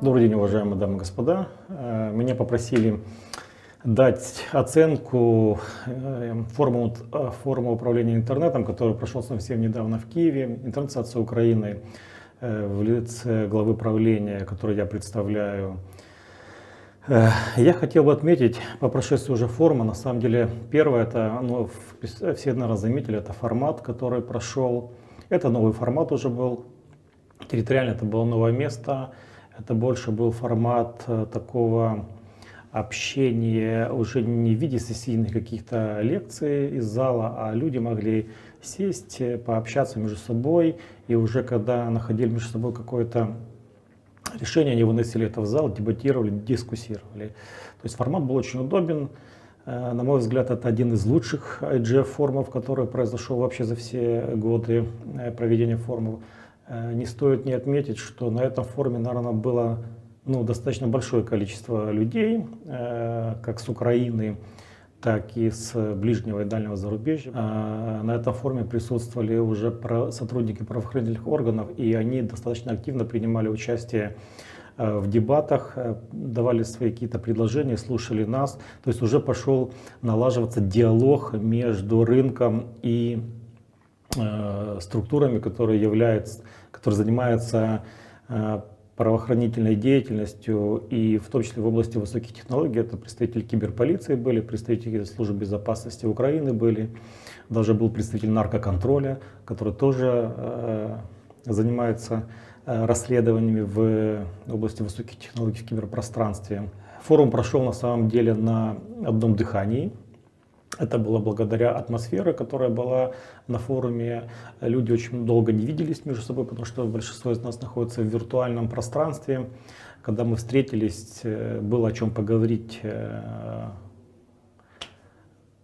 Добрый день, уважаемые дамы и господа. Э, Меня попросили дать оценку э, форума, э, форума управления интернетом, который прошел совсем недавно в Киеве, Интернет-ассоциация Украины э, в лице главы правления, который я представляю. Э, Я хотел бы отметить по прошествии уже форума, на самом деле, первое, это, ну, все, наверное, заметили, это формат, который прошел. Это новый формат уже был, территориально это было новое место, это больше был формат э, такого общения уже не в виде сессийных каких-то лекций из зала, а люди могли сесть, э, пообщаться между собой, и уже когда находили между собой какое-то решение, они выносили это в зал, дебатировали, дискуссировали. То есть формат был очень удобен. Э, На мой взгляд, это один из лучших IGF-форумов, который произошел вообще за все годы проведения форумов. Э, Не стоит не отметить, что на этом форуме, наверное, было ну, достаточно большое количество людей, э, как с Украины, так и с ближнего и дальнего зарубежья. Э, На этом форуме присутствовали уже сотрудники правоохранительных органов, и они достаточно активно принимали участие в дебатах, давали свои какие-то предложения, слушали нас. То есть уже пошел налаживаться диалог между рынком и структурами, которые являются, которые занимаются э, правоохранительной деятельностью и в том числе в области высоких технологий. Это представители киберполиции были, представители службы безопасности Украины были, даже был представитель наркоконтроля, который тоже э, занимается э, расследованиями в области высоких технологий в киберпространстве. Форум прошел на самом деле на одном дыхании. Это было благодаря атмосфере, которая была на форуме. Люди очень долго не виделись между собой, потому что большинство из нас находится в виртуальном пространстве. Когда мы встретились, э, было о чем поговорить, э,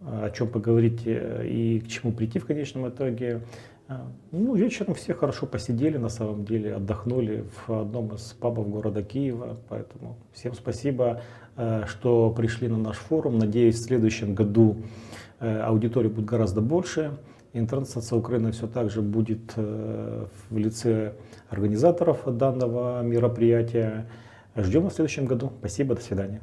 о чем поговорить э, и к чему прийти в конечном итоге. Э, Ну, вечером все хорошо посидели, на самом деле, отдохнули в одном из пабов города Киева. Поэтому всем спасибо, э, что пришли на наш форум. Надеюсь, в следующем году э, аудитория будет гораздо больше. Интернет-ассоциация Украины все так же будет в лице организаторов данного мероприятия. Ждем в следующем году. Спасибо, до свидания.